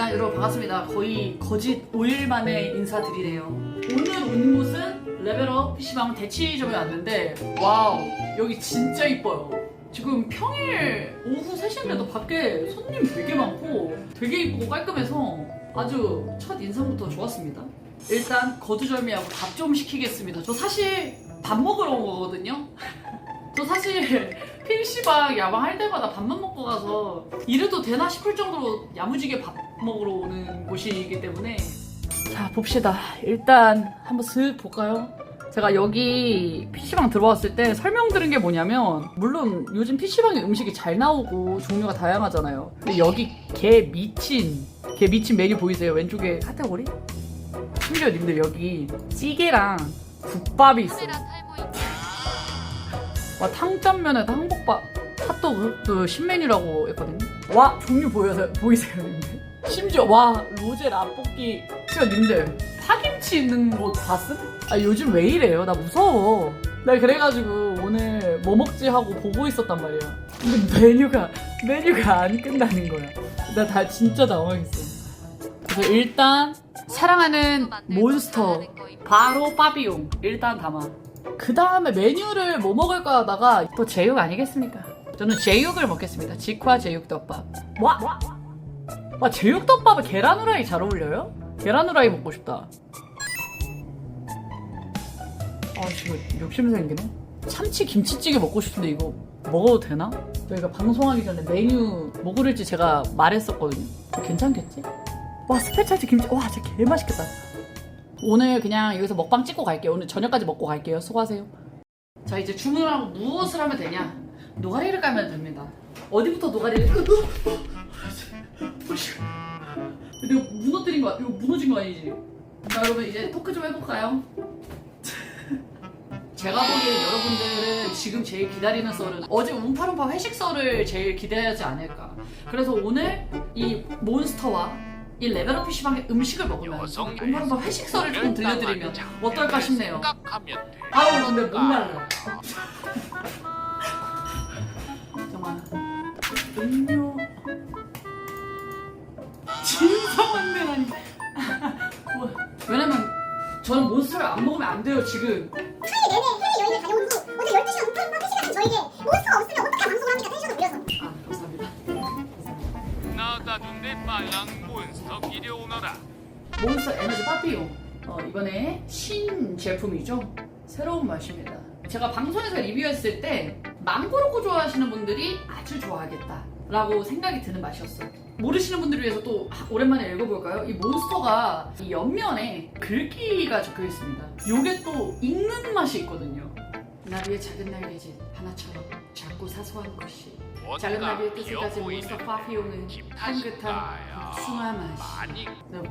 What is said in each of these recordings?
반갑습니다. 여러분 반갑습니다. 거의 거짓 5일 만에 인사드리네요. 오늘 온 곳은 레벨업 PC방 대치점에 왔는데 와우 여기 진짜 이뻐요. 지금 평일 오후 3시인데도 밖에 손님 되게 많고 되게 이쁘고 깔끔해서 아주 첫 인상부터 좋았습니다. 일단 거두절미하고 밥 좀 시키겠습니다. 저 사실 밥 먹으러 온 거거든요. 저 사실 PC방 야방 할 때마다 밥만 먹고 가서 이래도 되나 싶을 정도로 야무지게 밥 먹으러 오는 곳이기 때문에 자 봅시다 일단 한번 슥 볼까요? 제가 여기 PC방 들어왔을 때 설명 들은 게 뭐냐면 물론 요즘 PC방에 음식이 잘 나오고 종류가 다양하잖아요 근데 여기 개 미친 개 미친 메뉴 보이세요? 왼쪽에 카테고리? 심지어 님들 여기 찌개랑 국밥이 있어요 와 탕짠면에다 한국밥 핫도그 또 신메뉴라고 했거든요. 와 종류 보여서 보이세요, 님들? 심지어 와 로제 라볶이 진짜 님들 파김치 있는 곳 봤음? 아 요즘 왜 이래요? 나 무서워. 나 그래가지고 오늘 뭐 먹지 하고 보고 있었단 말이야. 근데 메뉴가 메뉴가 안 끝나는 거야. 나 다 진짜 당황했어. 그래서 일단 사랑하는 몬스터 바로 빠비용 일단 담아. 그 다음에 메뉴를 뭐 먹을까 하다가 또 제육 아니겠습니까? 저는 제육을 먹겠습니다. 직화 제육덮밥. 와! 와, 제육덮밥에 계란 후라이 잘 어울려요? 계란 후라이 먹고 싶다. 아, 지금 욕심 생기네. 참치 김치찌개 먹고 싶은데 이거 먹어도 되나? 저희가 방송하기 전에 메뉴 뭐 고를지 제가 말했었거든요. 괜찮겠지? 와, 스페셜티 김치. 와, 진짜 개 맛있겠다. 오늘 그냥 여기서 먹방 찍고 갈게요. 오늘 저녁까지 먹고 갈게요. 수고하세요. 자 이제 주문을 하고 무엇을 하면 되냐? 노가리를 까면 됩니다. 어디부터 노가리를? 내가 무너뜨린 거, 이거 무너진 거 아니지? 자 여러분 이제 토크 좀 해볼까요? 제가 보기엔 여러분들은 지금 제일 기다리는 썰은 어제 움파lum파 회식 썰을 제일 기대하지 않을까. 그래서 오늘 이 몬스터와 이 레벨업 PC방의 음식을 먹으면서 움파lum파 회식 썰을 조금 들려드리면 어떨까 싶네요. 아우 근데 목말라. 음료 진상한 데라니. 뭐, 왜냐면 저는 몬스터를 안 먹으면 안 돼요 지금. 하루 내내 해외 여행을 다녀온 후 오늘 12시간 우편 회식 같은 저에게 몬스터가 없으면 어떻게 방송을 합니까? 텐션을 올려서 아 감사합니다. 나다준데 빨랑 몬스터 기려오너라 몬스터 에너지 파피용 어, 이번에 신 제품이죠 새로운 맛입니다 제가 방송에서 리뷰했을 때 망고로코 좋아하시는 분들이 아주 좋아하겠다 라고 생각이 드는 맛이었어요. 모르시는 분들을 위해서 또 하- 오랜만에 읽어볼까요? 이 몬스터가 이 옆면에 글귀가 적혀 있습니다. 요게 또 읽는 맛이 있거든요. 나비의 작은 날개짓 하나처럼 작고 사소한 것이 작은 나비의 뜻을 가진 몬스터 파피오는 향긋한 복숭아 맛이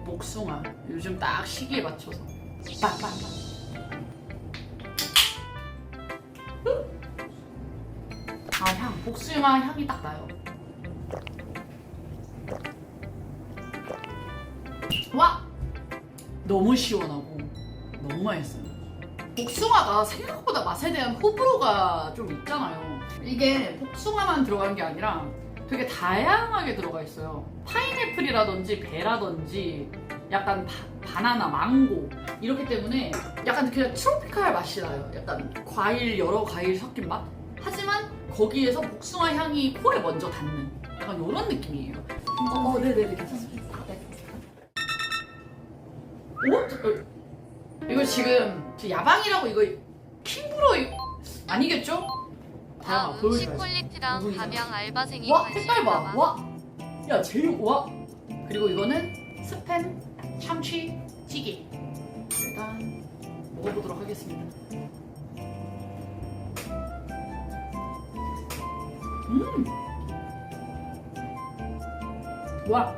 복숭아. 요즘 딱 시기에 맞춰서. 빵빵빵 복숭아 향이 딱 나요 와 너무 시원하고 너무 맛있어요 복숭아가 생각보다 맛에 대한 호불호가 좀 있잖아요 이게 복숭아만 들어간 게 아니라 되게 다양하게 들어가 있어요. 파인애플이라든지 배라든지 약간 바, 바나나, 망고 이렇기 때문에 약간 그냥 트로피칼 맛이 나요. 약간 과일 여러 과일 섞인 맛. 하지만 거기에서 복숭아 향이 코에 먼저 닿는 약간 이런 느낌이에요. 어, 어 네네네 괜찮습니다. 네. 어? 저, 어, 이거 지금 저 야방이라고 이거 킹브로 이- 아니겠죠? 다음 다양한 음식 보여줘야지. 퀄리티랑 누구 이상? 가명 알바생이 와 색깔 봐. 봐. 와. 야 제육 와. 그리고 이거는 스팸 참치 찌개. 일단 먹어보도록 하겠습니다. 음. 와.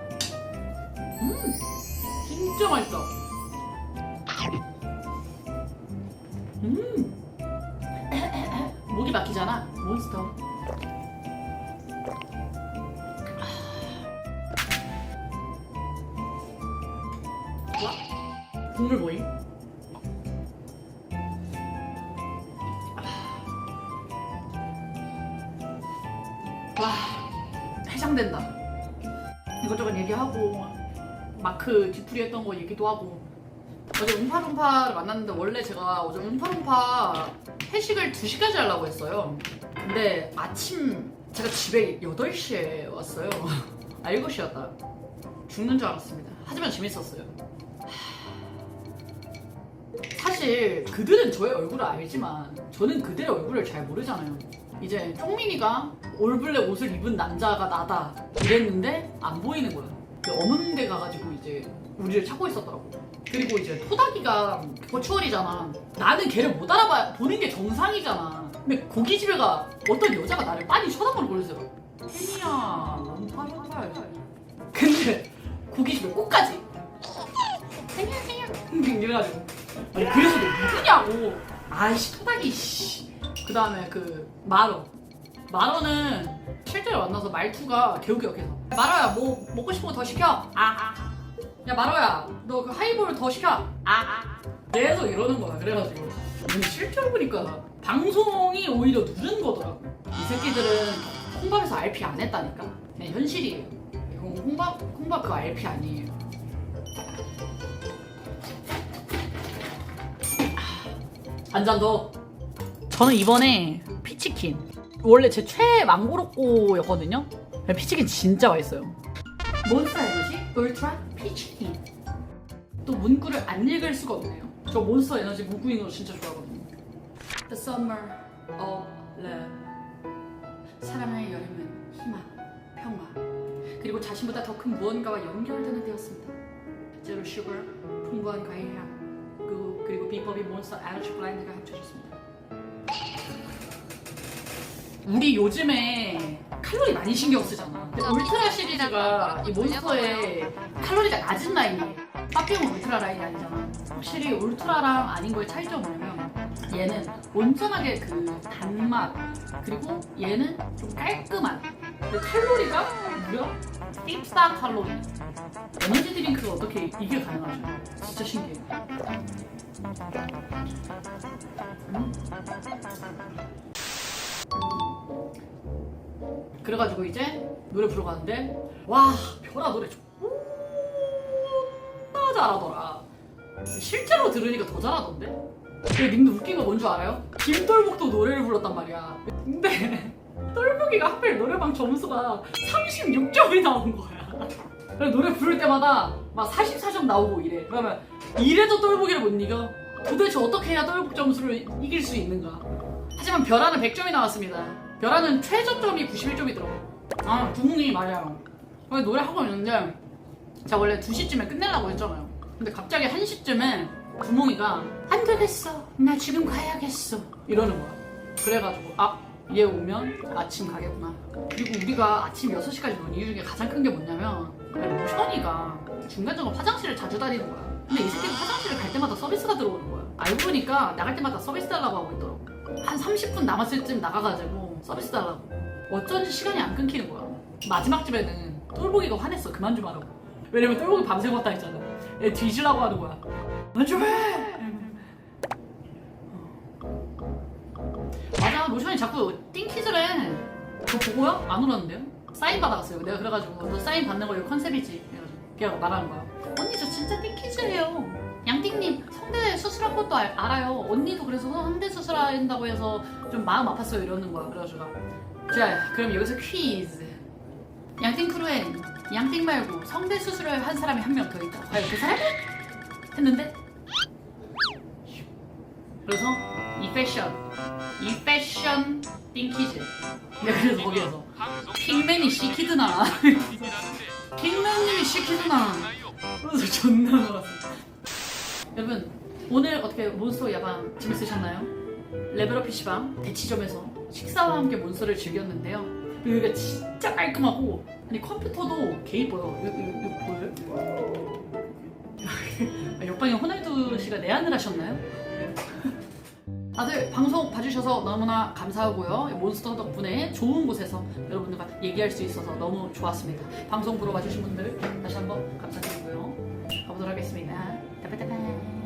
음. 진짜 맛있다. 음. 목이 막히잖아. 몬스터. 와 국물 보임? 마크 뒤풀이 했던 거 얘기도 하고. 어제 음파룸파를 만났는데 원래 제가 어제 음파룸파 회식을 2시까지 하려고 했어요. 근데 아침 제가 집에 8시에 왔어요. 아 7시였다. 죽는 줄 알았습니다. 하지만 재밌었어요. 사실 그들은 저의 얼굴을 알지만 저는 그들의 얼굴을 잘 모르잖아요. 이제 쪽민이가 올블랙 옷을 입은 남자가 나다 이랬는데 안 보이는. 그 어문대 가가지고 이제 우리를 찾고 있었더라고. 그리고 이제 토닥이가 버추얼이잖아. 나는 걔를 못 알아봐 보는 게 정상이잖아. 근데 고깃집에 가 어떤 여자가 나를 빤히 쳐다보는 거예요. 혜니야, 넌 파리 팔. 근데 고깃집에 꽃까지. 혜니야, 혜니야. 이래가지고. 아니 그래서 너 누구냐고 아이씨 토닥이 씨 그 다음에 그 마로 마로는 실제로 만나서 말투가 개우기 역해서. 마로야 뭐 먹고 싶은 거 더 시켜? 아야 마로야 너 그 하이볼 더 시켜? 아 아 계속 이러는 거야 그래가지고. 근데 실제로 보니까 방송이 오히려 누른 거더라고. 이 새끼들은 홍밥에서 RP 안 했다니까. 그냥 현실이에요. 이건 홍밥 홍밥 그 RP 아니에요. 한 잔 더. 저는 이번에 피치킨. 원래 제 최애 망고로꼬였거든요. 피치킨 진짜 맛있어요. 몬스터 에너지 울트라 피치킨. 또 문구를 안 읽을 수가 없네요. 저 몬스터 에너지 문구 거 진짜 좋아하거든요. The summer of love. 사랑의 여름은 희망, 평화. 그리고 자신보다 더 큰 무언가와 연결되는 때였습니다. 제로 슈거, 풍부한 과일 향. 그리고, 그리고 비법이 몬스터 에너지 블라인드가 합쳐졌습니다. 우리 요즘에 칼로리 많이 신경 쓰잖아. 근데 울트라 시리즈가 이 몬스터의 칼로리가 낮은 라인이에요. 빠삐용 울트라 라인이 아니잖아. 확실히 울트라랑 아닌 거의 차이점은 뭐냐면 얘는 온전하게 그 단맛 그리고 얘는 좀 깔끔한 근데 칼로리가 무려 14 칼로리 에너지 드링크가 어떻게 이게 가능하죠? 진짜 신기해요. 그래가지고 이제 노래 부르러 가는데 와 별아 노래 존나 잘하더라. 실제로 들으니까 더 잘하던데? 근데 님도 웃긴 거 뭔 줄 알아요? 김돌복도 노래를 불렀단 말이야. 근데 똘복이가 하필 노래방 점수가 36점이 나온 거야. 노래 부를 때마다 막 44점 나오고 이래. 그러면 이래도 똘복이를 못 이겨? 도대체 어떻게 해야 똘복 점수를 이길 수 있는가? 하지만 별아는 100점이 나왔습니다 별아는 최저점이 91점이더라고. 아 두뭉이 맞아요 그래서 노래하고 있는데 제가 원래 2시쯤에 끝내려고 했잖아요. 근데 갑자기 1시쯤에 구멍이가 안 되겠어. 나 지금 가야겠어. 이러는 거야. 그래가지고 아 얘 오면 아침 가겠구나. 그리고 우리가 아침 6시까지 논 이유 중에 가장 큰 게 뭐냐면 로션이가 중간중간 화장실을 자주 다니는 거야. 근데 이 새끼가 화장실을 갈 때마다 서비스가 들어오는 거야. 알고 보니까 나갈 때마다 서비스 달라고 하고 있더라고. 한 30분 남았을 쯤 나가가지고 서비스 달라고 어쩐지 시간이 안 끊기는 거야. 마지막 집에는 똘보기가 화냈어. 그만 좀 하라고. 왜냐면 똘보기 밤새고 왔다 했잖아. 얘 뒤지라고 하는 거야 그만 좀해! 맞아. 로션이 자꾸 띵키즈를 해 그거 보고요? 안 울었는데요? 사인 받아갔어요. 내가 그래가지고 너 사인 받는 거 이거 컨셉이지. 그래가지고 걔가 말하는 거야 언니 저 진짜 띵키즈예요 양띵님 성대 수술할 것도 알, 알아요. 언니도 그래서 성대 수술한다고 해서 좀 마음 아팠어요. 이러는 거야 그래가지고. 자 그럼 여기서 퀴즈. 양띵 크루엔 양띵 말고 성대 수술을 한 사람이 한 명 더 있다. 과연 그 사람은? 했는데. 그래서 이 패션 이 패션 띵키즈 그래서 거기에서 킹맨이 시키드나. 킹맨님이 시키드나. 그래서 존나 놀았어 여러분 오늘 어떻게 몬스터 야방 재밌으셨나요? 레벨업 PC방 대치점에서 식사와 함께 몬스터를 즐겼는데요 여기가 진짜 깔끔하고 아니 컴퓨터도 개 이뻐요 이거 보여요? 옆방에 호날두 씨가 내한을 하셨나요? 다들 방송 봐주셔서 너무나 감사하고요. 몬스터 덕분에 좋은 곳에서 여러분들과 얘기할 수 있어서 너무 좋았습니다. 방송 보러 와주신 분들 다시 한번 감사드리고요. 가보도록 하겠습니다. 따빠따빠.